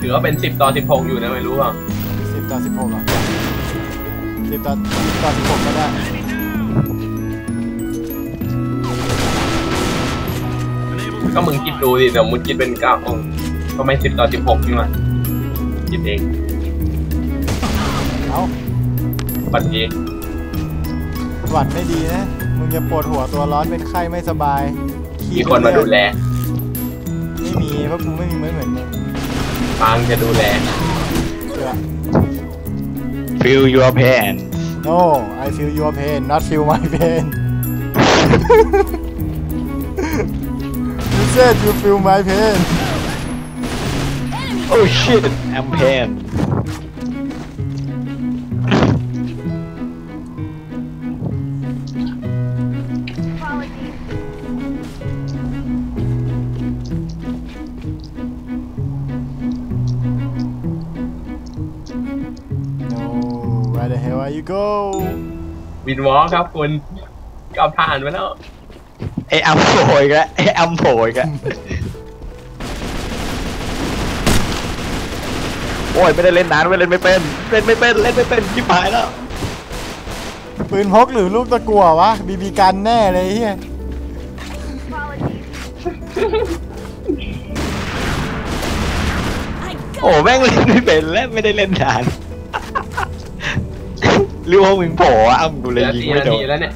ถือว่าเป็นสิบต่อสิบหกอยู่นะไม่รู้อะสิบต่อสิบหกอะสิบต่อสิบต่อสิบหกก็ได้ก็มึงคิดดูดิเดี๋ยวมึงคิดเป็นเก้าองก็ไม่สิบต่อสิบหกนี่มาคิดเองเอ้าปัจจุบันหวัดไม่ดีนะ มึงจะปวดหัวตัวร้อนเป็นไข้ไม่สบายมีคนมาดูแล ไม่มีเพราะกูไม่มีเหมือนเหมือนมึง ฟางจะดูแล เชื่อ feel your pain No I feel your pain not feel my pain You said you feel my pain oh shit I'm pain where the hell are you go วินวอล์กครับคุณก็ผ่านไปแล้ว ไอ้อัมโผล่อีกแล้วไอ้อัมโผล่อีกแล้วโอ้ยไม่ได้เล่นนานไม่เล่นไม่เป็นเล่นไม่เป็นเล่นไม่เป็นชิบหายแล้วปืนพกหรือลูกตะกัววะบีบีกันแน่เลยเฮียโอ้แม่งเล่นไม่เป็นและไม่ได้เล่นนาน หรือว่ามึงโผล่อะอ้ำกูเหเลลืยอยิงสี่ไม่นาโดทีนแล้วเนี่ย